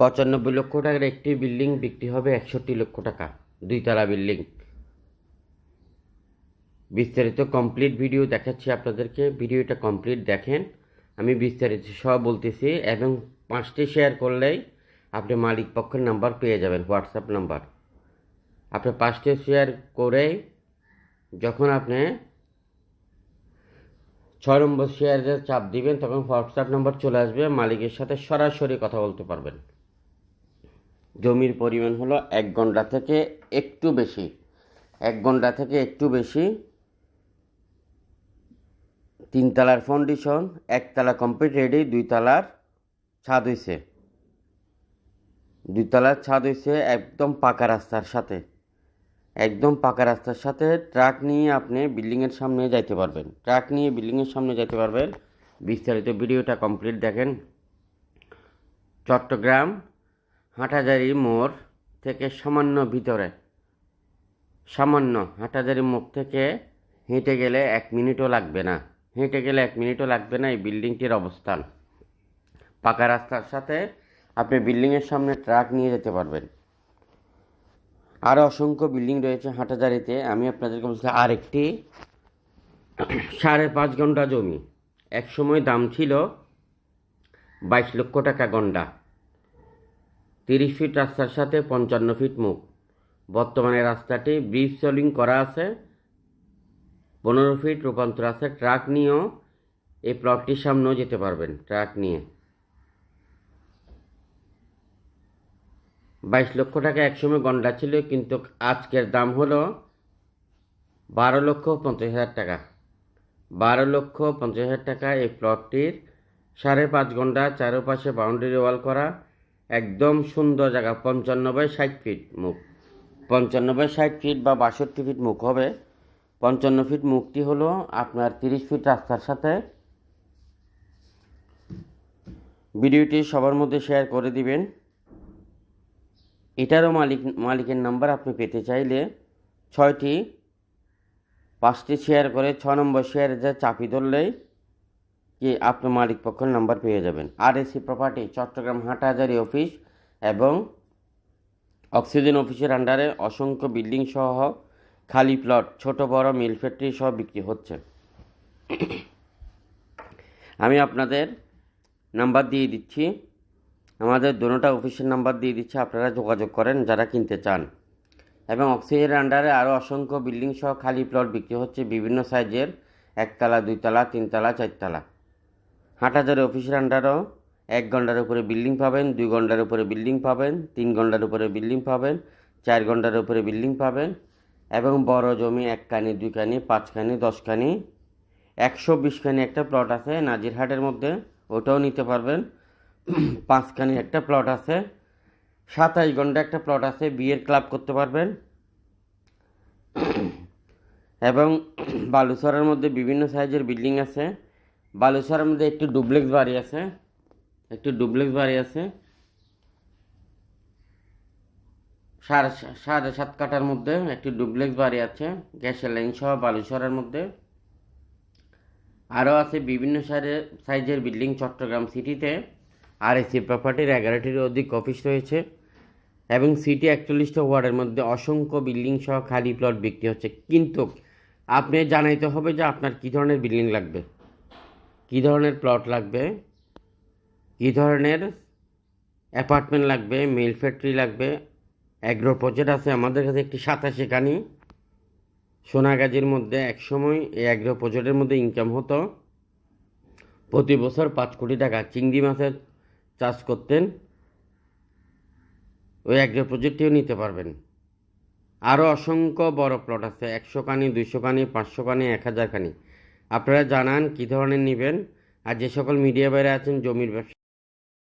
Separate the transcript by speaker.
Speaker 1: পঁচানব্বই লক্ষ টাকার একটি বিল্ডিং বিক্রি হবে একষট্টি লক্ষ টাকা, দুইতলা বিল্ডিং। বিস্তারিত কমপ্লিট ভিডিও দেখাচ্ছি আপনাদেরকে। ভিডিওটা কমপ্লিট দেখেন। আমি বিস্তারিত সব বলতেছি এবং পাঁচটি শেয়ার করলেই আপনি মালিক পক্ষের নাম্বার পেয়ে যাবেন হোয়াটসঅ্যাপ নাম্বার আপনি পাঁচটি শেয়ার করে যখন আপনি ছয় নম্বর শেয়ারের চাপ দিবেন, তখন হোয়াটসঅ্যাপ নাম্বার চলে আসবে, মালিকের সাথে সরাসরি কথা বলতে পারবেন। জমির পরিমাণ হলো এক ঘণ্টা থেকে একটু বেশি। এক ঘণ্টা থেকে একটু বেশি। তিনতলার ফাউন্ডেশন একতলা কমপ্লিট রেডি দুই তলার ছাদ হইছে। দুই তলার ছাদ হইছে একদম পাকা রাস্তার সাথে। একদম পাকা রাস্তার সাথে ট্রাক নিয়ে আপনি বিল্ডিংয়ের সামনে যাইতে পারবেন। ট্রাক নিয়ে বিল্ডিংয়ের সামনে যাইতে পারবেন। বিস্তারিত ভিডিওটা কমপ্লিট দেখেন। চট্টগ্রাম হাটাজারি মোড় থেকে সামান্য ভিতরে। সামান্য হাটাজারি মোড় থেকে হেঁটে গেলে এক মিনিটও লাগবে না। হেঁটে গেলে এক মিনিটও লাগবে না এই বিল্ডিংটির অবস্থান। পাকা রাস্তার সাথে আপনি বিল্ডিংয়ের সামনে ট্রাক নিয়ে যেতে পারবেন। আরও অসংখ্য বিল্ডিং রয়েছে হাটাজারিতে। আমি আপনাদেরকে বলছি, আরেকটি সাড়ে পাঁচ ঘণ্টা জমি। এক সময় দাম ছিল বাইশ লক্ষ টাকা গন্ডা। তিরিশ ফিট রাস্তার সাথে পঞ্চান্ন ফিট মুখ। বর্তমানে রাস্তাটি ব্রিজ সলিং করা আছে। পনেরো ফিট রূপান্তর আছে। ট্রাক নিয়েও এই প্লটটির সামনেও যেতে পারবেন, ট্রাক নিয়ে। বাইশ লক্ষ টাকা একসময় গন্ডা ছিল, কিন্তু আজকের দাম হলো বারো লক্ষ পঞ্চাশ হাজার টাকা। বারো লক্ষ পঞ্চাশ হাজার টাকা এই প্লটটির সাড়ে পাঁচ ঘণ্টা চারপাশে বাউন্ডারি ওয়াল করা একদম সুন্দর জায়গা পঞ্চান্ন বাই ষাট ফিট মুখ। পঞ্চান্ন বাই ষাট ফিট বা বাষট্টি ফিট মুখ হবে। পঞ্চান্ন ফিট মুখটি হলো আপনার তিরিশ ফিট রাস্তার সাথে। ভিডিওটি সবার মধ্যে শেয়ার করে দিবেন। এটারও মালিক, মালিকের নাম্বার আপনি পেতে চাইলে ছয়টি, পাঁচটি শেয়ার করে, ছ নম্বর শেয়ারে যা চাপি ধরলেই আপনি মালিক পক্ষের নাম্বার পেয়ে যাবেন। আর AC property Chattogram Hathazari office এবং অক্সিজেন অফিসের আন্ডারে অসংখ্য বিল্ডিং সহ খালি প্লট ছোট, বড় মিল ফ্যাক্টরি সহ বিক্রি হচ্ছে। আমি আপনাদের নাম্বার দিয়ে দিচ্ছি। আমাদের দোনোটা অফিসের নাম্বার দিয়ে দিচ্ছি, আপনারা যোগাযোগ করেন, যারা কিনতে চান। এবং অক্সিজেনের আন্ডারে আরও অসংখ্য বিল্ডিং সহ খালি প্লট বিক্রি হচ্ছে, বিভিন্ন সাইজের একতলা, দুইতলা, তিনতলা, চারতলা। হাটহাজারি অফিসের আন্ডারও এক ঘণ্টার উপরে বিল্ডিং পাবেন, দুই ঘণ্টার উপরে বিল্ডিং পাবেন, তিন ঘণ্টার উপরে বিল্ডিং পাবেন, চার ঘণ্টার উপরে বিল্ডিং পাবেন এবং বড় জমি এক কানি দুই কানি পাঁচ কানি দশ কানি একশো বিশ কানি একটা প্লট আছে নাজিরহাটের মধ্যে, ওটাও নিতে পারবেন। পাঁচখানি একটা প্লট আছে সাতাইশ ঘণ্টা একটা প্লট আছে, বিয়ের ক্লাব করতে পারবেন। এবং বালুসরের মধ্যে বিভিন্ন সাইজের বিল্ডিং আছে। বালুচরের মধ্যে একটি ডুপ্লেক্স বাড়ি আছে। একটি ডুপ্লেক্স বাড়ি আছে। সাড়ে সাড়ে সাত কাঠার মধ্যে একটি ডুপ্লেক্স বাড়ি আছে, গ্যাসের লাইন সহ বালুচরের মধ্যে। আরও আছে বিভিন্ন সাইজের বিল্ডিং চট্টগ্রাম সিটিতে। আর এসি প্রপার্টির এগারোটির অধিক অফিস রয়েছে। এবং সিটি একচল্লিশটা ওয়ার্ডের মধ্যে অসংখ্য বিল্ডিং সহ খালি প্লট বিক্রি হচ্ছে। কিন্তু আপনি জানাইতে হবে যে আপনার কী ধরনের বিল্ডিং লাগবে। কী ধরনের প্লট লাগবে? কী ধরনের অ্যাপার্টমেন্ট লাগবে? মিল ফ্যাক্টরি লাগবে? অ্যাগ্রো প্রজেক্ট আছে আমাদের কাছে একটি সাতাশি কানি সোনাগাজীর মধ্যে একসময় এই অ্যাগ্রো প্রজেক্টের মধ্যে ইনকাম হতো। প্রতি বছর পাঁচ কোটি টাকা চিংড়ি মাছের চাষ করতেন। ওই অ্যাগ্রো প্রজেক্টটিও নিতে পারবেন। আরও অসংখ্য বড় প্লট আছে, একশো কানি দুইশো কানি পাঁচশো কানি এক হাজার কানি আপনারা জানান কী ধরনের নেবেন আর যে সকল মিডিয়া বাইরে আছেন জমির ব্যবসা